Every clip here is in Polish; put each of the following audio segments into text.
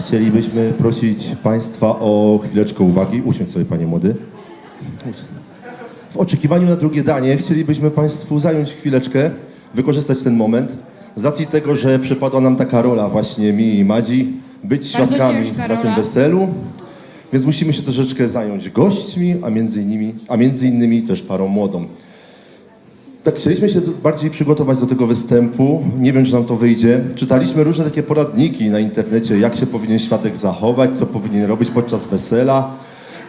Chcielibyśmy prosić Państwa o chwileczkę uwagi. Usiądź sobie, Panie Młody. W oczekiwaniu na drugie danie chcielibyśmy Państwu zająć chwileczkę, wykorzystać ten moment. Z racji tego, że przypadła nam taka rola właśnie mi i Madzi, być Bardzo świadkami ciężka na tym weselu. Więc musimy się troszeczkę zająć gośćmi, a między innymi, a między innymi też parą młodą. Tak, chcieliśmy się bardziej przygotować do tego występu. Nie wiem, czy nam to wyjdzie. Czytaliśmy różne takie poradniki na internecie, jak się powinien świadek zachować, co powinien robić podczas wesela.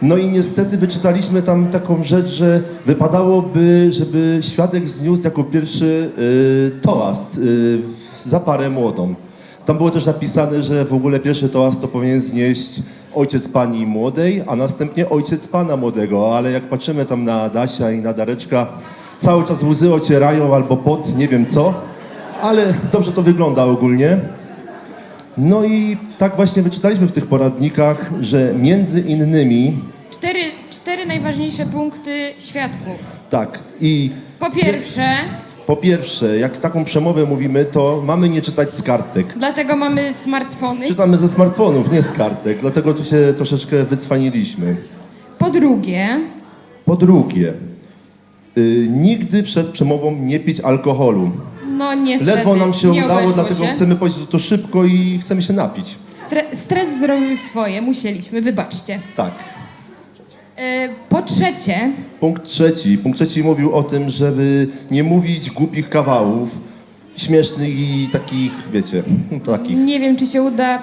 No i niestety wyczytaliśmy tam taką rzecz, że wypadałoby, żeby świadek zniósł jako pierwszy y, toast y, za parę młodą. Tam było też napisane, że w ogóle pierwszy toast to powinien znieść ojciec pani młodej, a następnie ojciec pana młodego. Ale jak patrzymy tam na Dasia i na Dareczka, cały czas łzy ocierają albo pot, nie wiem co, ale dobrze to wygląda ogólnie. No i tak właśnie wyczytaliśmy w tych poradnikach, że między innymi, Cztery, cztery najważniejsze punkty świadków. tak, i Po pierwsze, po pierwsze, jak taką przemowę mówimy, to mamy nie czytać z kartek. dlatego mamy smartfony. Czytamy ze smartfonów, nie z kartek, dlatego tu się troszeczkę wycwaniliśmy. Po drugie, Po drugie, y, nigdy przed przemową nie pić alkoholu. no niestety Ledwo nam się nie udało, obeszło dlatego się. chcemy powiedzieć to szybko i chcemy się napić. Stre, stres zrobił swoje, musieliśmy, wybaczcie. Tak. E, po trzecie, Punkt trzeci. Punkt trzeci mówił o tym, żeby nie mówić głupich kawałów, śmiesznych i takich, wiecie, takich. nie wiem czy się uda.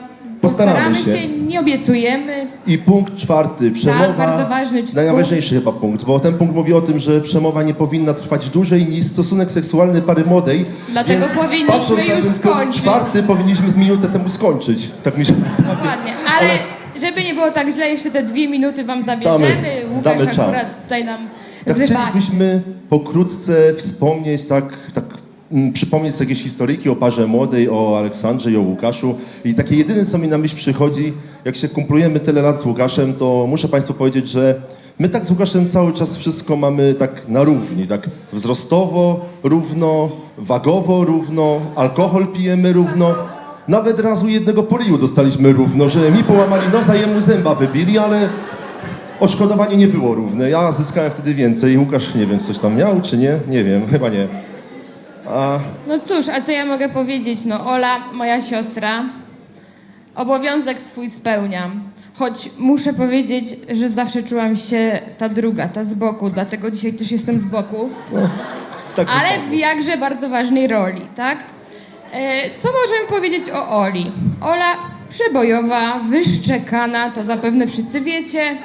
Postaramy się. nie obiecujemy. I punkt czwarty, przemowa. Tak, bardzo ważny punkt. Najważniejszy chyba punkt, bo ten punkt mówi o tym, że przemowa nie powinna trwać dłużej niż stosunek seksualny pary młodej. Dlatego więc powinniśmy patrząc na już ten punkt skończyć. czwarty powinniśmy z minutę temu skończyć. Tak mi się wydaje. Dokładnie, ale, żeby nie było tak źle, jeszcze te dwie minuty wam zabierzemy. Damy, Łukasz damy czas. akurat tutaj nam Tak wybaczy. chcielibyśmy pokrótce wspomnieć, tak, tak przypomnieć jakieś historyjki o parze młodej, o Aleksandrze i o Łukaszu. I takie jedyne, co mi na myśl przychodzi, jak się kumplujemy tyle lat z Łukaszem, to muszę Państwu powiedzieć, że my tak z Łukaszem cały czas wszystko mamy tak na równi, tak wzrostowo równo, wagowo równo, alkohol pijemy równo. Nawet razu jednego po ryju dostaliśmy równo, że mi połamali nosa, jemu zęba wybili, ale Odszkodowanie nie było równe. Ja zyskałem wtedy więcej. Łukasz, nie wiem, coś tam miał, czy nie? Nie wiem, chyba nie. A No cóż, a co ja mogę powiedzieć? No Ola, moja siostra, obowiązek swój spełniam. Choć muszę powiedzieć, że zawsze czułam się ta druga, ta z boku, dlatego dzisiaj też jestem z boku. tak Ale w jakże bardzo ważnej roli, tak? E, co możemy powiedzieć o Oli? Ola przebojowa, wyszczekana, to zapewne wszyscy wiecie.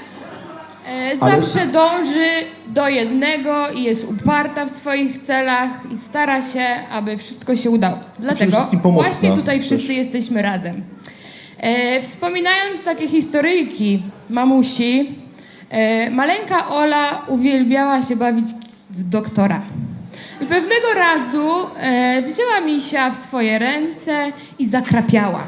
E, Ale- zawsze dąży do jednego i jest uparta w swoich celach i stara się, aby wszystko się udało. Dlatego wszystkim pomocna właśnie tutaj też. wszyscy jesteśmy razem. E, wspominając takie historyjki mamusi, e, maleńka Ola uwielbiała się bawić w doktora. I pewnego razu e, wzięła misia w swoje ręce i zakrapiała.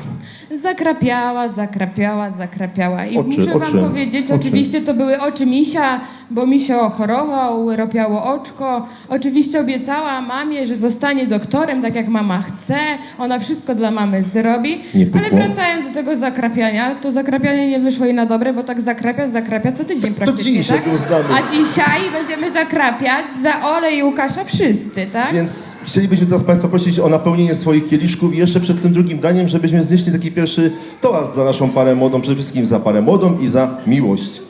Zakrapiała, zakrapiała, zakrapiała. I Oczy, muszę wam oczy, powiedzieć, oczy. oczywiście to były oczy misia, bo misio chorował, ropiało oczko. Oczywiście obiecała mamie, że zostanie doktorem, tak jak mama chce. Ona wszystko dla mamy zrobi. Ale wracając do tego zakrapiania, to zakrapianie nie wyszło jej na dobre, bo tak zakrapia, zakrapia co tydzień praktycznie, dzisiaj tak? A dzisiaj będziemy zakrapiać za Ole i Łukasza wszyscy, tak? Więc chcielibyśmy teraz Państwa prosić o napełnienie swoich kieliszków i jeszcze przed tym drugim daniem, żebyśmy znieśli taki pierwszy toast za naszą parę młodą, przede wszystkim za parę młodą i za miłość.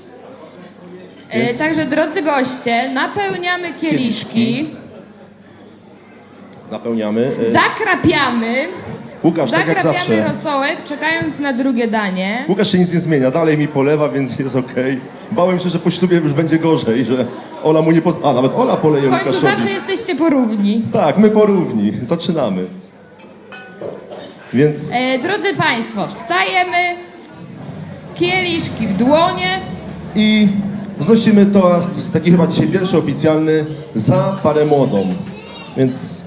E, Więc- także drodzy goście, napełniamy kieliszki. Napełniamy. E, zakrapiamy, Łukasz, tak jak zakrapiamy zawsze. rosołek, czekając na drugie danie. Łukasz się nic nie zmienia, dalej mi polewa, więc jest okej. Bałem się, że po ślubie już będzie gorzej, że Ola mu nie poz... A, nawet Ola poleje W końcu Łukaszowi. zawsze jesteście porówni. Tak, my porówni. Zaczynamy. Więc E, drodzy Państwo, wstajemy, kieliszki w dłonie. i wznosimy toast, taki chyba dzisiaj pierwszy oficjalny, za parę młodą. Więc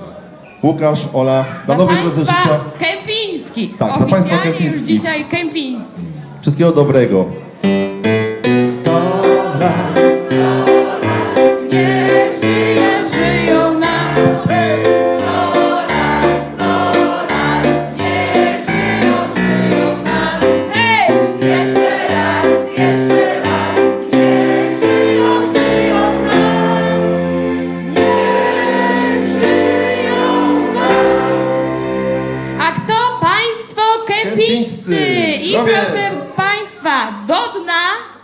Łukasz, Ola, na Za nowej drodze życia Kępińskich. Tak, za Państwa Oficjalnie już Kępińskich. dzisiaj Kępiński. wszystkiego dobrego. Sto lat, do dna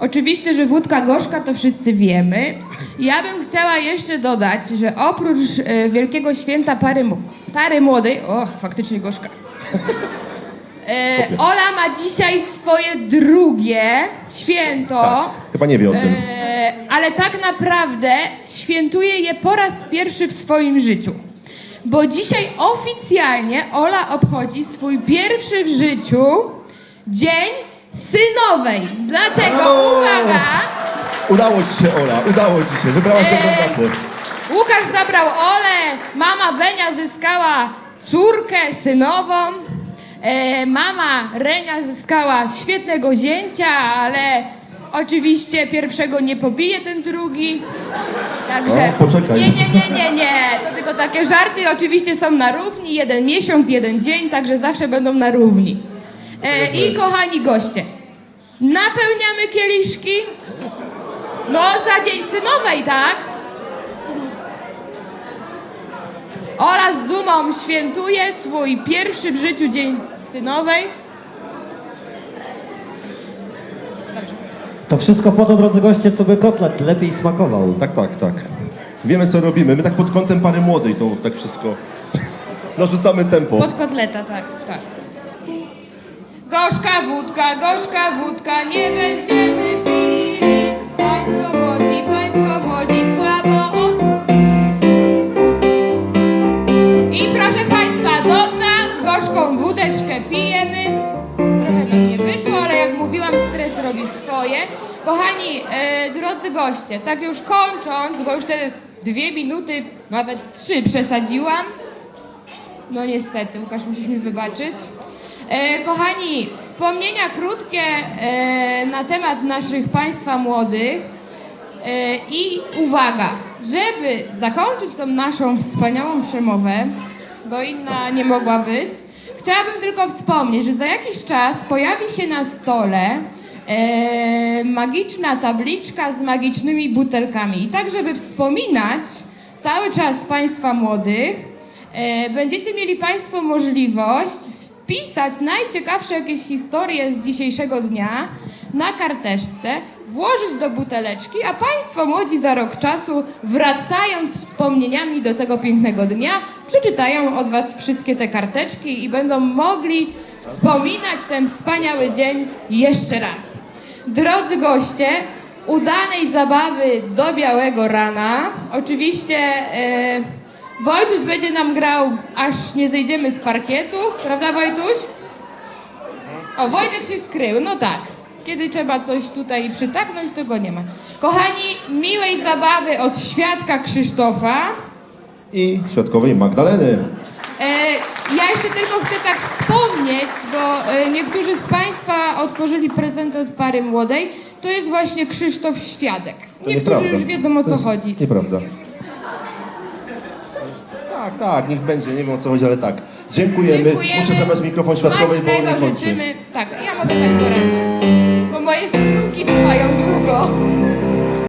Oczywiście, że wódka gorzka to wszyscy wiemy. Ja bym chciała jeszcze dodać, że oprócz e, Wielkiego Święta Pary, pary Młodej, o, faktycznie gorzka. E, Ola ma dzisiaj swoje drugie święto. Tak, chyba nie wie o tym. E, ale tak naprawdę świętuje je po raz pierwszy w swoim życiu. Bo dzisiaj oficjalnie Ola obchodzi swój pierwszy w życiu dzień synowej. Dlatego Brawo! uwaga, Udało ci się, Ola, udało ci się. Wybrałaś dobrą Eee. datę. Łukasz zabrał Olę, mama Benia zyskała córkę synową. E, mama Renia zyskała świetnego zięcia, ale oczywiście pierwszego nie pobije ten drugi. Także. O, poczekaj. Nie, nie, nie, nie, nie. To tylko takie żarty. Oczywiście są na równi. Jeden miesiąc, jeden dzień, także zawsze będą na równi. E, I kochani goście, napełniamy kieliszki. No, za dzień synowej, tak? Ola z dumą świętuje swój pierwszy w życiu dzień synowej. To wszystko po to, drodzy goście, co by kotlet lepiej smakował. Tak, tak, tak. Wiemy, co robimy. My tak pod kątem pary młodej to tak wszystko. Narzucamy tempo. Pod kotleta, tak, tak. Gorzka wódka, gorzka wódka, nie będziemy pili. Państwo swoje. Kochani, e, drodzy goście, tak już kończąc, bo już te dwie minuty, nawet trzy przesadziłam. No niestety, Łukasz, musisz mi wybaczyć. E, kochani, wspomnienia krótkie e, na temat naszych Państwa młodych. E, I uwaga, żeby zakończyć tą naszą wspaniałą przemowę, bo inna nie mogła być, chciałabym tylko wspomnieć, że za jakiś czas pojawi się na stole e, magiczna tabliczka z magicznymi butelkami. I tak, żeby wspominać cały czas Państwa młodych, e, będziecie mieli Państwo możliwość wpisać najciekawsze jakieś historie z dzisiejszego dnia na karteczce, włożyć do buteleczki, a Państwo młodzi za rok czasu, wracając wspomnieniami do tego pięknego dnia, przeczytają od Was wszystkie te karteczki i będą mogli wspominać ten wspaniały dzień jeszcze raz. Drodzy goście, udanej zabawy do białego rana. Oczywiście e, Wojtuś będzie nam grał, aż nie zejdziemy z parkietu, prawda Wojtuś? O, Wojtek się skrył, no tak. Kiedy trzeba coś tutaj przytaknąć, to go nie ma. Kochani, miłej zabawy od świadka Krzysztofa. I świadkowej Magdaleny. E, ja jeszcze tylko chcę tak wspomnieć, bo e, niektórzy z Państwa otworzyli prezent od pary młodej. To jest właśnie Krzysztof Świadek. To Niektórzy nieprawda. już wiedzą o To co jest chodzi. Nieprawda. Tak, tak, niech będzie, nie wiem o co chodzi, ale tak. Dziękujemy. Muszę zabrać mikrofon świadkowej, bo nie kończy. życzymy. Tak, ja mogę tak do bo moje stosunki trwają długo.